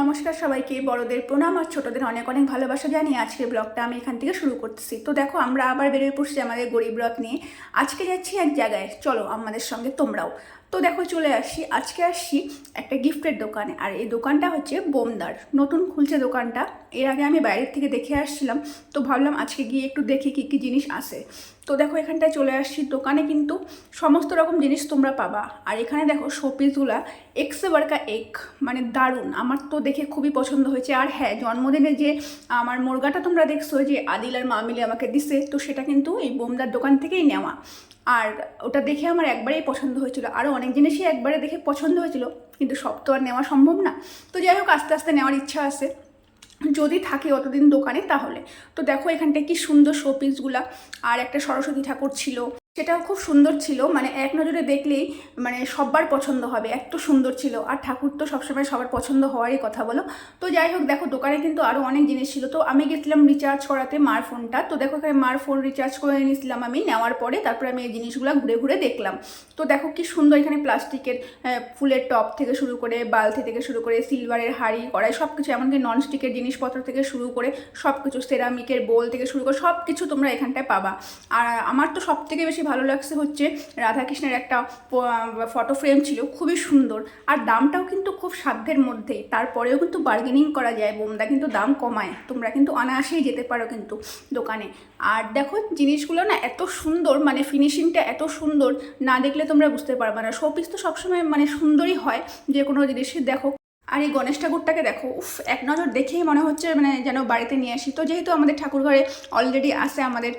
নমস্কার সবাইকে। বড়দের প্রণাম আর ছোটদের অনেক অনেক ভালোবাসা জানিয়ে আজকের ব্লগটা আমি এখান থেকে শুরু করতেছি। তো দেখো, আমরা আবার বেরোয় পড়ছি আমাদের গরিব রথ নিয়ে। আজকে যাচ্ছি এক জায়গায়। চলো, আমাদের সঙ্গে তোমরাও। তো দেখো চলে আসি। আজকে আসছি একটা গিফটের দোকানে আর এই দোকানটা হচ্ছে বোমদার। নতুন খুলছে দোকানটা। এর আগে আমি বাইরের থেকে দেখে আসছিলাম। তো ভাবলাম আজকে গিয়ে একটু দেখি কী কী জিনিস আসে। তো দেখো এখানটায় চলে আসছি দোকানে কিন্তু সমস্ত রকম জিনিস তোমরা পাবা। আর এখানে দেখো শোপিসগুলা এক্সে বারকা এক মানে দারুণ। আমার তো দেখে খুবই পছন্দ হয়েছে। আর হ্যাঁ জন্মদিনে যে আমার মুরগাটা তোমরা দেখছ, যে আদিল আর মা মিলে আমাকে দিছে, তো সেটা কিন্তু এই বোমদার দোকান থেকেই নেওয়া। আর ওটা দেখে আমার একবারেই পছন্দ হয়েছিল। আরও অনেক জিনিসই একবারে দেখে পছন্দ হয়েছিল, কিন্তু সব তো আর নেওয়া সম্ভব না। তো যাই হোক, আস্তে আস্তে নেওয়ার ইচ্ছা আছে। যদি থাকে অতদিন দোকানে, তাহলে। তো দেখো এখানটায় কি সুন্দর শোপিসগুলা আর একটা সরস্বতী ঠাকুর ছিল সেটাও খুব সুন্দর ছিল। মানে এক নজরে দেখলেই মানে সবার পছন্দ হবে, এত সুন্দর ছিল। আর ঠাকুর তো সবসময় সবার পছন্দ হওয়ারই কথা বলো। তো যাই হোক, দেখো দোকানে কিন্তু আরও অনেক জিনিস ছিল। তো আমি গেছিলাম রিচার্জ করাতে মার ফোনটা। তো দেখো এখানে মার ফোন রিচার্জ করে নিয়েছিলাম আমি, নেওয়ার পরে তারপরে আমি এই জিনিসগুলো ঘুরে ঘুরে দেখলাম। তো দেখো কি সুন্দর এখানে প্লাস্টিকের ফুলের টপ থেকে শুরু করে বালতি থেকে শুরু করে সিলভারের হাড়ি, কড়াই সব কিছু এমনকি ননস্টিকের জিনিসপত্র থেকে শুরু করে সব কিছু সেরামিকের বোল থেকে শুরু করে সব কিছু তোমরা এখানটায় পাবা। আর আমার তো সব থেকে বেশি ভালো লাগছে হচ্ছে রাধাকৃষ্ণের একটা ফটো ফ্রেম ছিল, খুবই সুন্দর। আর দামটাও কিন্তু খুব সাধ্যের মধ্যে। তারপরেও কিন্তু বার্গেনিং করা যায়, বোমদা কিন্তু দাম কমায়। তোমরা কিন্তু অনায়াসেই যেতে পারো কিন্তু দোকানে। আর দেখো, জিনিসগুলো না এত সুন্দর মানে ফিনিশিংটা এত সুন্দর, না দেখলে তোমরা বুঝতে পারবে না। শোপিস তো সবসময় মানে সুন্দরই হয়, যে কোনো জিনিসের দেখো আর এই গণেশ ঠাকুরটাকে দেখো, উফ, এক নজর দেখেই মনে হচ্ছে মানে যেন বাড়িতে নিয়ে আসি। তো যেহেতু আমাদের ঠাকুর ঘরে অলরেডি আছে আমাদের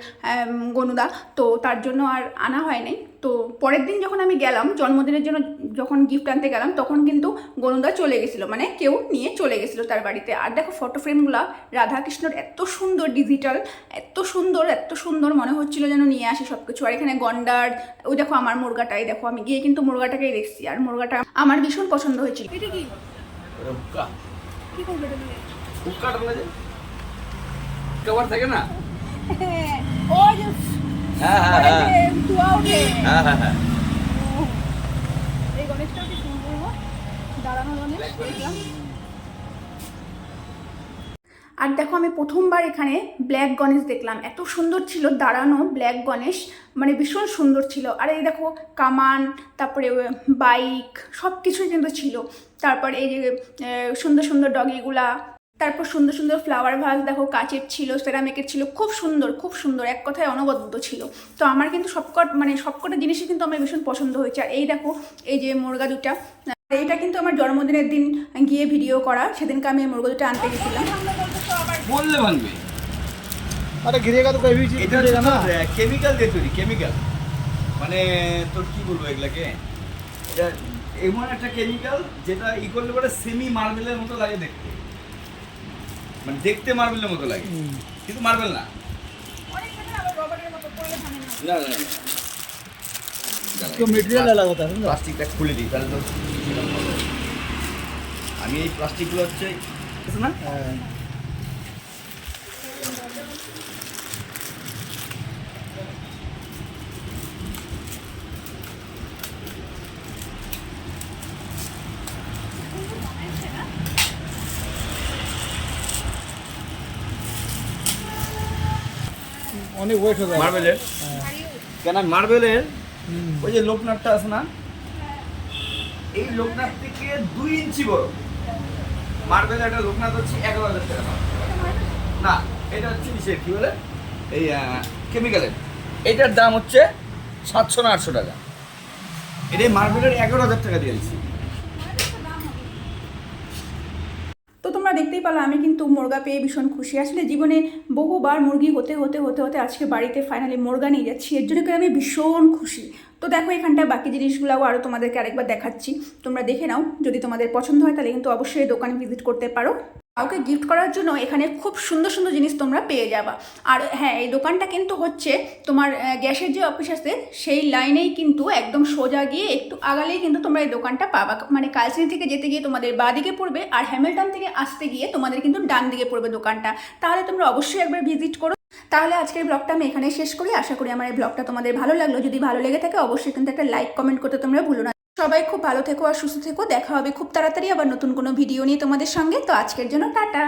গনুদা, তো তার জন্য আর আনা হয় নাই। তো পরের দিন যখন আমি গেলাম, জন্মদিনের জন্য যখন গিফট আনতে গেলাম, তখন কিন্তু গনুদা চলে গেছিল মানে কেউ নিয়ে চলে গেছিল তার বাড়িতে। আর দেখো ফটো ফ্রেমগুলো রাধাকৃষ্ণর এত সুন্দর ডিজিটাল এত সুন্দর এত সুন্দর মনে হচ্ছিল যেন নিয়ে আসি সব কিছু আর এখানে গন্ডার, ওই দেখো আমার মুরগাটাই, দেখো আমি গিয়ে কিন্তু মুরগাটাকেই দেখছি। আর মুরগাটা আমার ভীষণ পছন্দ হয়েছিল। এটা কি? হুক্কা কি করবে এটা দিয়ে? হুক্কাটা কভার থাকে না ওই যে হ্যাঁ হ্যাঁ হ্যাঁ ওঠে। হ্যাঁ হ্যাঁ হ্যাঁ এই গণেশটাও কি সুন্দর। দাঁড়ানো গণেশ দেখলাম আর দেখো আমি প্রথমবার এখানে ব্ল্যাক গণেশ দেখলাম। এত সুন্দর ছিল দাঁড়ানো ব্ল্যাক গণেশ মানে ভীষণ সুন্দর ছিল। আর এই দেখো কামান, তারপরে বাইক সব কিছুই কিন্তু ছিল। তারপর এই যে সুন্দর সুন্দর ডগিগুলা তারপর সুন্দর সুন্দর ফ্লাওয়ার ভাস দেখো, কাচের ছিল সেরামিকের ছিল, খুব সুন্দর খুব সুন্দর, এক কথায় অনবদ্য ছিল। তো আমার কিন্তু সবকট মানে সবকটা জিনিসই কিন্তু আমার ভীষণ পছন্দ হয়েছে। আর এই দেখো, এই যে মুরগা দুটা এটা কিন্তু আমার জন্মদিনের দিন গিয়ে ভিডিও করা। সেদিনকে আমি মরগজটা আনতে গেছিলাম। বললে ভাঙবে আরে ঘিরে গেল কই এভি এটা না কেমিক্যাল দিয়ে তৈরি কেমিক্যাল মানে তোর কি বলব এগুলাকে? এটা এমন একটা কেমিক্যাল যেটা ই করলে পরে সেমি মার্বেলের মতো লাগে দেখতে। মানে দেখতে মার্বেলের মতো লাগে। কিন্তু মার্বেল না। না না না। তো মেটেরিয়াল আলাদা প্লাস্টিকটা খুলে দিই তাহলে তো আমি এই প্লাস্টিকগুলো হচ্ছে না অনেক ওয়েট হয়ে যায় মার্বেলের? কেন মার্বেলের? ওই যে লোকনাথটা আছে না? এই লোকনাথ থেকে দুই ইঞ্চি বড়। মার্বেলের একটা লোকনাথ হচ্ছে এগারো হাজার টাকা। না, এটা হচ্ছে নিচে কী বলে? এই কেমিক্যালের এটার দাম হচ্ছে সাতশো না আটশো টাকা। এটাই মার্বেলের এগারো হাজার টাকা দিয়েছি। তো তোমরা দেখতেই পারো আমি কিন্তু মুরগা পেয়ে ভীষণ খুশি। আসলে জীবনে বহুবার মুরগি হতে হতে হতে হতে আজকে বাড়িতে ফাইনালি মুরগা নিয়ে যাচ্ছি, এর জন্য আমি ভীষণ খুশি। তো দেখো এখানটায় বাকি জিনিসগুলোও আরও তোমাদেরকে আরেকবার দেখাচ্ছি। তোমরা দেখে নাও, যদি তোমাদের পছন্দ হয় তাহলে কিন্তু অবশ্যই দোকানে ভিজিট করতে পারো। কাউকে গিফট করার জন্য এখানে খুব সুন্দর সুন্দর জিনিস তোমরা পেয়ে যাবা। আর হ্যাঁ এই দোকানটা কিন্তু হচ্ছে তোমার গ্যাসের যে অফিস আছে, সেই লাইনেই কিন্তু একদম সোজা গিয়ে একটু আগালেই কিন্তু তোমরা এই দোকানটা পাবা। মানে কালচিনি থেকে যেতে গিয়ে তোমাদের বাঁ দিকে পড়বে আর হ্যামিল্টন থেকে আসতে গিয়ে তোমাদের কিন্তু ডান দিকে পড়বে দোকানটা। তাহলে তোমরা অবশ্যই একবার ভিজিট করো। তাহলে আজকের ব্লগটা আমি এখানে শেষ করি। আশা করি আমার এই ব্লগটা তোমাদের ভালো লাগল। যদি ভালো লেগে থাকে, অবশ্যই কিন্তু একটা লাইক কমেন্ট করতে তোমরা ভুলো না। সবাই খুব ভালো থেকো আর সুস্থ থেকো। দেখা হবে খুব তাড়াতাড়ি আবার নতুন কোনো ভিডিও নিয়ে তোমাদের সঙ্গে। তো আজকের জন্য টাটা।